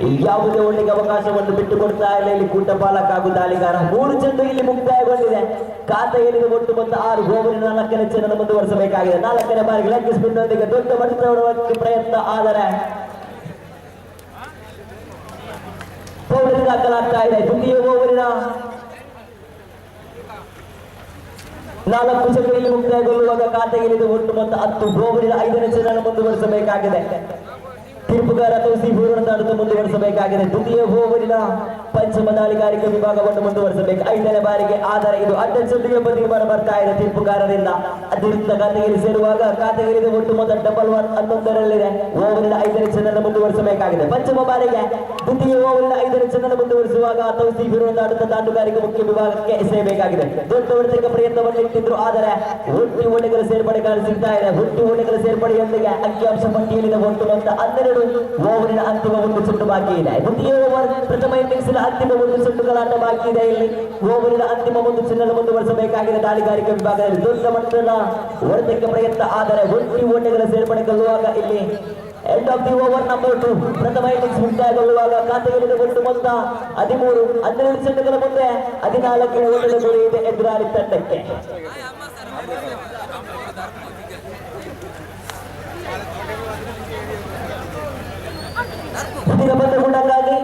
ಯಾವುದೇ ಒಳ್ಳೆಗೆ ಅವಕಾಶವನ್ನು ಬಿಟ್ಟು ಕೊಡ್ತಾ ಇಲ್ಲ. ಇಲ್ಲಿ ಕೂಟಪಾಲಕ ಹಾಗೂ ದಾಳಿಗಾರ ಮೂರು ಚೆಂಡು ಇಲ್ಲಿ ಮುಕ್ತಾಯಗೊಂಡಿದೆ. ಖಾತೆಯಲ್ಲಿ ಒಟ್ಟು ಮೊತ್ತ ಆರು. ಗೋವರಿನ ನಾಲ್ಕನೇ ಚೆಂಡನ್ನು ಮುಂದುವರಿಸಬೇಕಾಗಿದೆ. ನಾಲ್ಕನೇ ಬಾರಿ ಲೆಗ್ ಸ್ಪಿನ್ನೊಂದಿಗೆ ದೊಡ್ಡ ಮಟ್ಟದ ಪ್ರಯತ್ನ ಆದರೆ ದಾಖಲಾಗ್ತಾ ಇದೆ. ದ್ವಿತೀಯ ಓವರಿನ ನಾಲ್ಕು ಚೆಂಡು ಇಲ್ಲಿ ಮುಕ್ತಾಯಗೊಳ್ಳುವಾಗ ಖಾತೆ ಇಲ್ಲಿ ಒಟ್ಟು ಮೊತ್ತ ಹತ್ತು. ಓವರಿನ ಐದನೇ ಚೆಂಡನ್ನು ಮುಂದುವರಿಸಬೇಕಾಗಿದೆ. ತೀರ್ಪುಗಾರ ತೌಸೀಫ್ ಹೋರಾಟ ಮುಂದುವರಿಸಬೇಕಾಗಿದೆ. ದ್ವಿತೀಯ ಓವರಿನ ಪಂಚಮ ವಿಭಾಗವನ್ನು ಮುಂದುವರಿಸಬೇಕು. ಐದನೇ ಬಾರಿಗೆ ಆದರೆ ಇದು ಅಡ್ಡ ಚೆಂಡಿಗೆ ತೀರ್ಮಾನ ಬರ್ತಾ ಇದೆ. ತೀರ್ಪುಗಾರರಿಂದ ಅದರಿಂದ ಖಾತೆಗೆ ಸೇರುವಾಗ ಖಾತೆಗೆ ಒಟ್ಟು ಮೊದಲ ಡಬಲ್ ಒನ್ ಹನ್ನೊಂದರಲ್ಲಿದೆ. ಓವರಿನ ಐದನೇ ಚೆನ್ನ ಮುಂದುವರಿಸಬೇಕಾಗಿದೆ. ಪಂಚಮ ಬಾರಿಗೆ ದ್ವಿತೀಯ ಓವರಿನ ಐದನೇ ಚೆನ್ನ ಮುಂದುವರಿಸುವಾಗ ತೌಸೀಫ್ ಅಡುತ್ತ ದಾಟುಗಾರಿಕೆ ಮುಖ್ಯ ವಿಭಾಗಕ್ಕೆ ಎಸೆಯಬೇಕಾಗಿದೆ. ದೊಡ್ಡ ಹೊಡೆತಕ್ಕೆ ಪ್ರಯತ್ನವನ್ನು ಇಟ್ಟಿದ್ರು ಆದರೆ ಹುಟ್ಟಿ ಓಣಿಗರ ಸೇರ್ಪಡೆ ಕಾಣಿಸುತ್ತಾ ಇದೆ. ಹುಟ್ಟಿ ಓಣಿಗರ ಸೇರ್ಪಡೆಯೊಂದಿಗೆ ಅಂಕಿಅಂಶ ಪಟ್ಟಿಯಲ್ಲಿನ ಒಟ್ಟು ಮೊತ್ತ ಹನ್ನೆರಡು ಓವರಿನ ಅಂತಿಮ ಒಂದು ಸುಟ್ಟು ಬಾಕಿ ಇದೆ. ದ್ವಿತೀಯ ಓವರ್ ಪ್ರಥಮ ಇನ್ನಿಂಗ್ಸ್ನ ಅಂತಿಮ ಒಂದು ಸುಟ್ಟುಗಳಾಟ ಬಾಕಿ ಇದೆ ಇಲ್ಲಿ. ಓವರಿನ ಅಂತಿಮ ಒಂದು ಚಿನ್ನಲು ಮುಂದುವರಿಸಬೇಕಾಗಿದೆ ದಾಳಿಗಾರಿಕೆ ವಿಭಾಗದಲ್ಲಿ. ದೊಡ್ಡ ಮಟ್ಟದ ಹೊಡೆತಕ್ಕೆ ಪ್ರಯತ್ನ, ಆದರೆ ಒಂಟಿ ಓಟಗಳ ಸೇರ್ಪಡೆ ಕಲ್ಲುವಾಗ ಇಲ್ಲಿ end of the over number two ಪ್ರಥಮ ಇನ್ನಿಂಗ್ಸ್ ಮುಕ್ತಾಯಗೊಳ್ಳುವಾಗ ಖಾತೆಯಲ್ಲಿ ಒಂದು ಮೊತ್ತ ಹದಿಮೂರು. ಹದಿನೈದು ಚೆಂಡುಗಳ ಮುಂದೆ ಹದಿನಾಲ್ಕು ಓಟದ ಗುರಿ ಇದೆ ಎದುರಾಳಿ ತಂಡಕ್ಕೆ. ಇದೀಗ ಬಂದಗೊಂಡಾಗಿ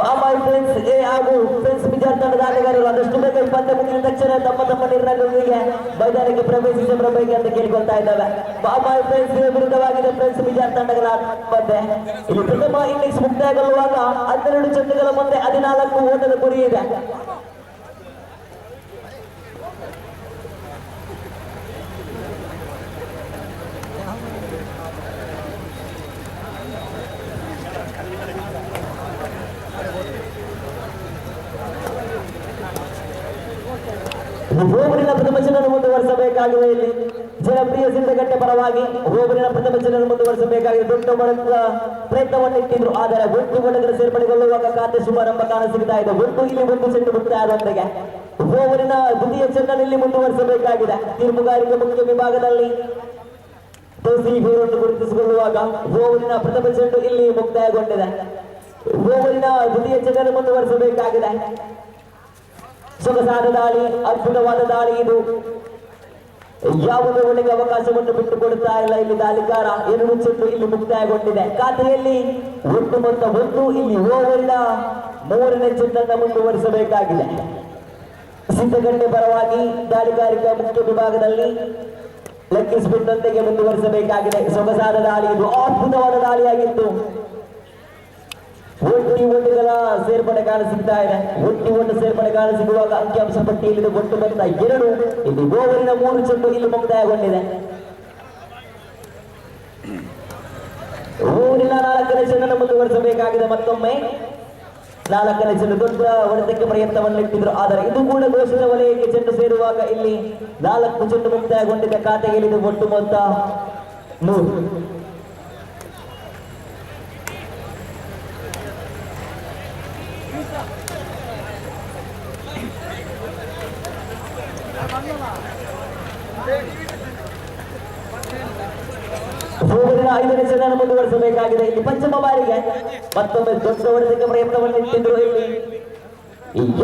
ಮಾಮಾಯಿ ಫ್ರೆಂಡ್ಸ್ ಎ ಹಾಗೂ ಫ್ರೆಂಡ್ಸ್ ಬಿಜಾರ್ ತಂಡದ ಆಟಗಾರರು ಆದಷ್ಟು ಬೇಗ ಪಂದ್ಯ ಮುಗಿದ ತಕ್ಷಣ ತಮ್ಮ ತಮ್ಮ ನಿರ್ಣಯಗಳಿಗೆ ಮೈದಾನಕ್ಕೆ ಪ್ರವೇಶಿಸಬರಬೇಕು ಅಂತ ಕೇಳಿಕೊಳ್ತಾ ಇದ್ದಾವೆ. ಬಾಬಾಯ್ ಫ್ರೆಂಡ್ಸ್ ವಿರುದ್ಧವಾಗಿದೆ ಫ್ರೆಂಡ್ಸ್ ಬಿಜಾರ್ ತಂಡಗಳ ಪಂದ್ಯ ಇಲ್ಲಿ ಪ್ರಥಮ ಇನ್ನಿಂಗ್ಸ್ ಮುಕ್ತಾಯಗೊಳ್ಳುವಾಗ ಹನ್ನೆರಡು ಚೆಂಡುಗಳ ಮುಂದೆ ಹದಿನಾಲ್ಕು ಓಟದ ಗುರಿ ಇದೆ. ಹೋಬಳಿನ ಪ್ರಥಮ ಚೆನ್ನನ್ನು ಮುಂದುವರಿಸಬೇಕಾಗಿದೆ ಇಲ್ಲಿ. ಜನಪ್ರಿಯ ಸಿದ್ಧಗಟ್ಟೆ ಪರವಾಗಿ ಹೋಬಳಿನ ಪ್ರಥಮ ಚೆನ್ನನ್ನು ಮುಂದುವರಿಸಬೇಕಾಗಿದೆ. ದೊಡ್ಡ ಮಟ್ಟದ ಪ್ರಯತ್ನವನ್ನು ಇಟ್ಟಿದ್ರು. ಆದರೆ ಒಟ್ಟು ಒಳಗಡೆ ಸೇರ್ಪಡೆಗೊಳ್ಳುವಾಗ ಖಾತೆ ಶುಭಾರಂಭ ಕಾಣಸಿಗ್ತಾ ಇದೆ. ಒಟ್ಟು ಇಲ್ಲಿ ಒಂದು ಚೆಂಡು ಮುಕ್ತಾಯದೊಂದಿಗೆ ಹೋಬಳಿನ ದ್ವಿತೀಯ ಚೆನ್ನನ್ನು ಇಲ್ಲಿ ಮುಂದುವರಿಸಬೇಕಾಗಿದೆ. ತೀರ್ಪುಗಾರಿಕೆ ಮುಖ್ಯ ವಿಭಾಗದಲ್ಲಿ ಗುರುತಿಸಿಕೊಳ್ಳುವಾಗ ಹೋಬರಿನ ಪ್ರಥಮ ಚೆಂಡು ಇಲ್ಲಿ ಮುಕ್ತಾಯಗೊಂಡಿದೆ. ಹೋಬರಿನ ದ್ವಿತೀಯ ಚೆಂಡನ್ನು ಮುಂದುವರಿಸಬೇಕಾಗಿದೆ. ಸೊಗಸಾದ ದಾಳಿ, ಅದ್ಭುತವಾದ ದಾಳಿ ಇದು. ಯಾವುದೇ ಒಳ್ಳೆಗೆ ಅವಕಾಶವನ್ನು ಬಿಟ್ಟುಕೊಡುತ್ತಾ ಇಲ್ಲ. ಇಲ್ಲಿ ದಾಳಿಗಾರ ಎರಡು ಚೆಂಡು ಇಲ್ಲಿ ಮುಕ್ತಾಯಗೊಂಡಿದೆ. ಖಾತೆಯಲ್ಲಿ ಒಟ್ಟು ಮೊತ್ತ ಒಂದು ಇಲ್ಲಿ ಓವರ್ನ ಮೂರನೇ ಚೆಂಡನ್ನು ಮುಂದುವರಿಸಬೇಕಾಗಿದೆ. ಸಿದ್ಧಗಂಡೆ ಪರವಾಗಿ ದಾಳಿಗಾರಿಕಾ ಮುಖ್ಯ ವಿಭಾಗದಲ್ಲಿ ಲೆಕ್ಕಿಸ್ಬಿಟ್ಟಂತೆಗೆ ಮುಂದುವರಿಸಬೇಕಾಗಿದೆ. ಸೊಗಸಾದ ದಾಳಿ ಇದು. ಅದ್ಭುತವಾದ ದಾಳಿಯಾಗಿತ್ತು. ಒಟ್ಟಿ ಒಟ್ಟುಗಳ ಸೇರ್ಪಡೆ ಕಾಣಿಸುತ್ತಾ ಇದೆ. ಒಟ್ಟಿ ಒಟ್ಟು ಸೇರ್ಪಡೆ ಕಾಣಿಸಿಕೊಳ್ಳುವಾಗ ಅಂಕಿಅಂಶ ಪಟ್ಟಿಯಲ್ಲಿ ಒಟ್ಟು ಮೊತ್ತ ಎರಡು. ಇಲ್ಲಿ ಓವರಿನ ಮೂರು ಚೆಂಡು ಇಲ್ಲಿ ಮುಕ್ತಾಯಗೊಂಡಿದೆ. ಊರಿನ ನಾಲ್ಕನೇ ಚೆಂಡನ್ನು ಮುಂದುವರಿಸಬೇಕಾಗಿದೆ ಮತ್ತೊಮ್ಮೆ. ನಾಲ್ಕನೇ ಚೆಂಡು ದೊಡ್ಡ ಹೊಡೆತಕ್ಕೆ ಪ್ರಯತ್ನವನ್ನು ಇಟ್ಟಿದ್ರು ಆದರೆ ಇದು ಕೂಡ ಘೋಷಿತ ವಲಯಕ್ಕೆ ಚೆಂಡು ಸೇರುವಾಗ ಇಲ್ಲಿ ನಾಲ್ಕು ಚೆಂಡು ಮುಕ್ತಾಯಗೊಂಡಿದೆ. ಖಾತೆಯಲ್ಲಿ ಒಟ್ಟು ಮೊತ್ತ ಮೂರು ಐದನೇ ಚೆಂಡನ್ನು ಮುಂದುವರಿಸಬೇಕಾಗಿದೆ. ಈ ಪಂಚಮ ಬಾರಿಗೆ ಮತ್ತೊಮ್ಮೆ ದೊಡ್ಡ ಹೊಡೆದಕ್ಕೆ ಪ್ರಯತ್ನವನ್ನು ಇಟ್ಟಿದ್ರು ಇಲ್ಲಿ.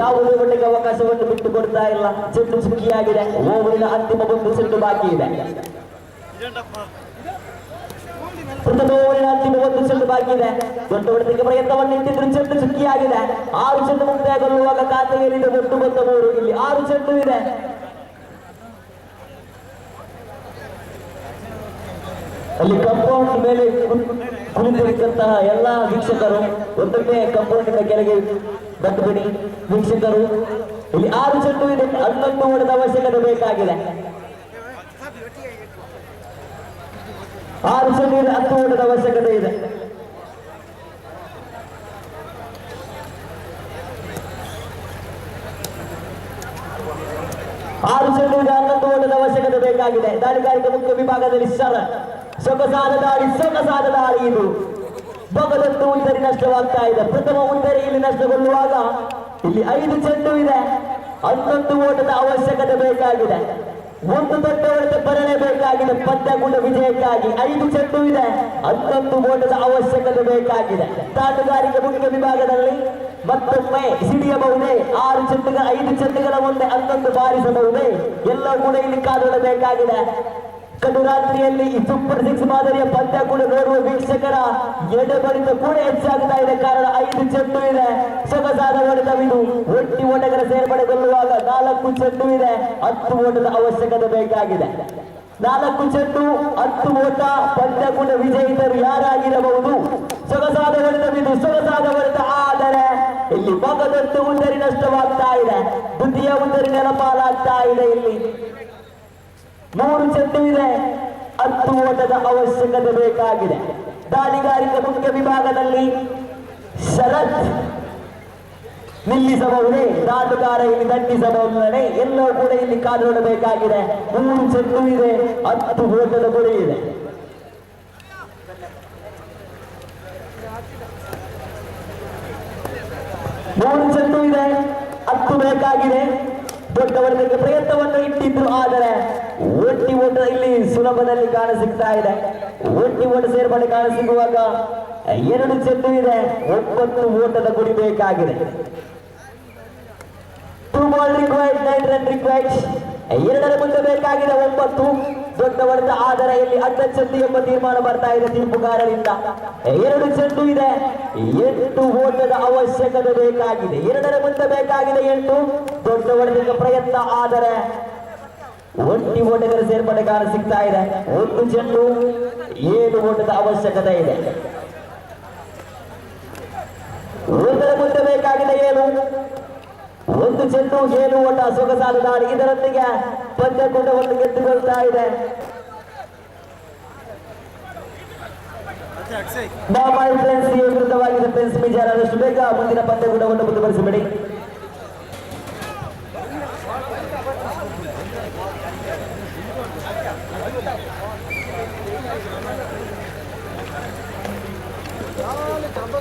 ಯಾವುದೇ ಒಳ್ಳೆಗೆ ಅವಕಾಶವನ್ನು ಬಿಟ್ಟು ಕೊಡ್ತಾ ಇಲ್ಲ. ಚೆಂಡು ಸುಖಿಯಾಗಿದೆ ಓವರಿನ ಅಂತಿಮ ಒಂದು ಚೆಂಡು ಬಾಕಿ ಇದೆ. ಪ್ರಥಮ ಓವರಿನ ಅಂತಿಮ ಒಂದು ಚೆಂಡು ಬಾಕಿ ಇದೆ ದೊಡ್ಡ ಹೊಡೆತಕ್ಕೆ ಪ್ರಯತ್ನವನ್ನು ಇಟ್ಟಿದ್ರು ಚೆಂಡು ಚುಕ್ಕಿಯಾಗಿದೆ. ಆರು ಚೆಂಡು ಮುಕ್ತಾಯಗೊಳ್ಳುವಾಗ ಖಾತೆಯಲ್ಲಿದೆ ಒಟ್ಟು ಬಂದ ಮೂರು. ಇಲ್ಲಿ ಆರು ಚೆಂಡು ಇದೆ. ಅಲ್ಲಿ ಕಂಪೌಂಡ್ ಮೇಲೆ ಕುಳಿತಿರತಕ್ಕಂತಹ ಎಲ್ಲಾ ವೀಕ್ಷಕರು ಒಂದೊಮ್ಮೆ ಕಂಪೌಂಡಿನ ಕೆಳಗೆ ಬಂದ್ಬಿಡಿ ವೀಕ್ಷಕರು. ಇಲ್ಲಿ ಆರು ಚೆಂಡು ಇದೆ. ಹನ್ನೊಂದು ಓಡದ ಅವಶ್ಯಕತೆ ಬೇಕಾಗಿದೆ. ಆರು ನೀರು ಹತ್ತು ಊಟದ ಅವಶ್ಯಕತೆ ಇದೆ. ಆರು ನೀರು ಹನ್ನೊಂದು ಊಟದ ಅವಶ್ಯಕತೆ ಬೇಕಾಗಿದೆ. ದಾರಿಗಾರಿಕೆ ಮುಖ್ಯ ವಿಭಾಗದಲ್ಲಿ ಸರ. ಸೊಗಸಾದ ದಾರಿ ಸೊಗಸಾದ ದಾರಿ ಇದು. ಬಗಲೊಂದು ಉಂಟರಿ ನಷ್ಟವಾಗ್ತಾ ಇದೆ. ಪ್ರಥಮ ಉಂಟರಿ ಇಲ್ಲಿ ನಷ್ಟಗೊಳ್ಳುವಾಗ ಇಲ್ಲಿ ಐದು ಚೆಂಡು ಇದೆ. ಹನ್ನೊಂದು ಓಟದ ಅವಶ್ಯಕತೆ ಬೇಕಾಗಿದೆ. ಒಂದು ದೊಡ್ಡವರಿಗೆ ಬರಲೇಬೇಕಾಗಿದೆ ಕೂಡ ವಿಜಯಕ್ಕಾಗಿ ಐದು ಚೆಂಡು ಇದೆ. ಹನ್ನೊಂದು ಓಟದ ಅವಶ್ಯಕತೆ ಬೇಕಾಗಿದೆ. ತಾಟುಗಾರಿಕೆ ಮುಖ್ಯ ವಿಭಾಗದಲ್ಲಿ ಮತ್ತೊಮ್ಮೆ ಸಿಡಿಯಬಹುದೇ? ಆರು ಚೆಂಡುಗಳ, ಐದು ಚೆಂಡುಗಳ ಮುಂದೆ ಹನ್ನೊಂದು ಬಾರಿಸಬಹುದೇ? ಎಲ್ಲ ಕೂಡ ಇಲ್ಲಿ ಕಡುರಾತ್ರಿಯಲ್ಲಿ ಈ ಸೂಪರ್ ಸಿಕ್ಸ್ ಮಾದರಿಯ ಪಂದ್ಯ ಕೂಡ ನೋಡುವ ವೀಕ್ಷಕರ ಎಡೆಬಡಿತ ಕೂಡ ಹೆಚ್ಚಾಗ್ತಾ ಇದೆ. ಕಾರಣ ಐದು ಚೆಂಡು ಇದೆ. ಸೊಗಸಾದ ಹೊಡೆತವಿದು ಒಟ್ಟಿ ಓಟಗಳ ಸೇರ್ಪಡೆಗೊಳ್ಳುವಾಗ ನಾಲ್ಕು ಚೆಂಡು ಇದೆ. ಹತ್ತು ಓಟದ ಅವಶ್ಯಕತೆ ಬೇಕಾಗಿದೆ. ನಾಲ್ಕು ಚೆಂಡು, ಹತ್ತು ಓಟ, ಪಂದ್ಯ ಕೂಡ ವಿಜಯಿತರು ಯಾರಾಗಿರಬಹುದು? ಸೊಗಸಾದ ಹೊಡೆತವಿದು ಸೊಗಸಾದ ಹೊಡೆತ ಆದರೆ ಇಲ್ಲಿ ಮಗದೊಂದು ಉಂದರಿ ನಷ್ಟವಾಗ್ತಾ ಇದೆ. ದ್ವಿತೀಯ ಉಂದರಿ ನೆಲಪಾಲಾಗ್ತಾ ಇದೆ ಇಲ್ಲಿ. ಮೂರು ಚೆಂಡು ಇದೆ. ಹತ್ತು ಓಟದ ಅವಶ್ಯಕತೆ ಬೇಕಾಗಿದೆ. ದಾಳಿಗಾರಿಕೆ ಮುಖ್ಯ ವಿಭಾಗದಲ್ಲಿ ಶರತ್ ನಿಲ್ಲಿಸಬಹುದೇ? ದಾಟುಗಾರ ಇಲ್ಲಿ ದಂಡಿಸಬಹುದೇ? ಎಲ್ಲವೂ ಕೂಡ ಇಲ್ಲಿ ಕಾದಿರಬೇಕಾಗಿದೆ ಮೂರು ಚೆಂಡು ಇದೆ, ಹತ್ತು ಓಟದ ಗುರಿ ಇದೆ. ಮೂರು ಚೆಂಡು ಇದೆ, ಹತ್ತು ಬೇಕಾಗಿದೆ. ದೊಡ್ಡವರಿಗೆ ಪ್ರಯತ್ನವನ್ನು ಇಟ್ಟಿದ್ರು, ಆದರೆ ಒಟ್ಟಿ ಓಟ ಇಲ್ಲಿ ಸುಲಭದಲ್ಲಿ ಕಾಣಸಿಗ್ತಾ ಇದೆ. ಒಟ್ಟಿ ಓಟ ಸೇರ್ಪಡೆ ಕಾಣಸಿಗುವಾಗ ಎರಡು ಚೆಂಡು ಇದೆ. ಒಂಬತ್ತು ಓಟದ ಗುಡಿ ಬೇಕಾಗಿದೆ. Two ball required nine run required ಎರಡರ ಮುಂದೆ ಬೇಕಾಗಿದೆ ಒಂಬತ್ತು. ದೊಡ್ಡ ವರ್ಗ ಆದರೆ ಇಲ್ಲಿ ಅಡ್ಡ ಚೆಂಡು ಎಂಬ ತೀರ್ಮಾನ ಬರ್ತಾ ಇದೆ ತೀರ್ಪುಗಾರರಿಂದ. ಎರಡು ಚೆಂಡು ಇದೆ. ಎಂಟು ಓಟದ ಅವಶ್ಯಕತೆ ಬೇಕಾಗಿದೆ. ಎರಡರ ಮುಂದೆ ಬೇಕಾಗಿದೆ ಎಂಟು. ದೊಡ್ಡ ವರ್ಗದ ಪ್ರಯತ್ನ, ಆದರೆ ಒಟ್ಟಿ ಓಟಗಳ ಸೇರ್ಪಡೆ ಕಾಲ ಸಿಗ್ತಾ ಇದೆ. ಒಂದು ಚೆಂಡು, ಏಳು ಓಟದ ಅವಶ್ಯಕತೆ ಇದೆ. ಒಂದರ ಮುಂದೆ ಬೇಕಾಗಿದೆ ಏನು ಒಂದು ಚೆಂಡು, ಏಳು ಓಟ ಸೊಗಸಾದ ದಾಳಿ ಇದರೊಂದಿಗೆ ಪಂದ್ಯಕೂಟವನ್ನು ಗೆದ್ದುಕೊಳ್ತಾ ಇದೆ. ವಿರುದ್ಧವಾಗಿದೆ ಫ್ರೆಂಡ್ಸ್ ವಿಚಾರ ಆದಷ್ಟು ಬೇಗ ಮುಂದಿನ ಪಂದ್ಯಕೂಟವನ್ನು ಮುಂದುವರಿಸಬೇಡಿ.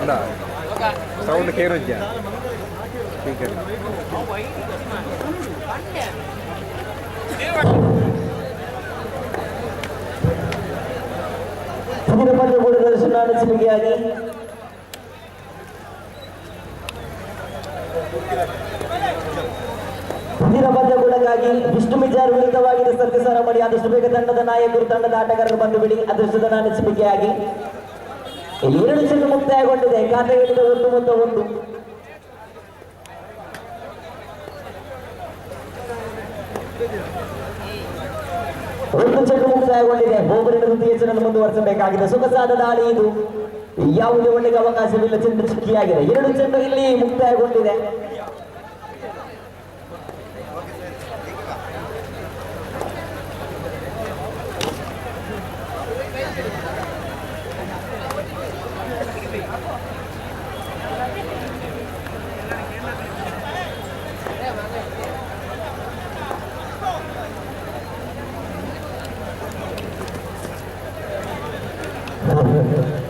ఉందా సౌండ్ కేరొచ్చా స్పీకర్ ಮುಂದಿನ ಪಂದ್ಯಕೂಟದ ಸುನಾಡಿಸುವಿಕೆಯಾಗಿ ಮುಂದಿನ ಪಂದ್ಯಕೂಟಕ್ಕಾಗಿ ವಿಷ್ಣು ಮಿಜಾರ್ ವಿರುದ್ಧವಾಗಿದೆ ಸರ್ಕಸಾರ ಮಾಡಿ ಆದಷ್ಟು ಬೇಗ ತಂಡದ ನಾಯಕರು ತಂಡದ ಆಟಗಾರರು ಬಂದು ಬಿಡಿ ಅದೃಷ್ಟದ ನಾಣಿಸುವಿಕೆಯಾಗಿ ಎರಡು ಚೆಂಡು ಮುಕ್ತಾಯಗೊಂಡಿದೆ. ಖಾತೆಗಳಿಂದ ಒಂದು ಮೊತ್ತ ಒಂದು. ಒಂದು ಚೆಂಡು ಮುಕ್ತಾಯಗೊಂಡಿದೆ. ಬೋಬರಿನ ವೃತ್ತಿಯ ಚೆಂಡನ್ನು ಮುಂದುವರಿಸಬೇಕಾಗಿದೆ. ಸುಖಸಾದ ದಾಳಿ ಇದು. ಯಾವುದೇ ಒಳ್ಳೆಗೆ ಅವಕಾಶವಿಲ್ಲ. ಚೆಂಡು ಚಿಕ್ಕಿಯಾಗಿದೆ. ಎರಡು ಚೆಂಡು ಇಲ್ಲಿ ಮುಕ್ತಾಯಗೊಂಡಿದೆ. ハハハ。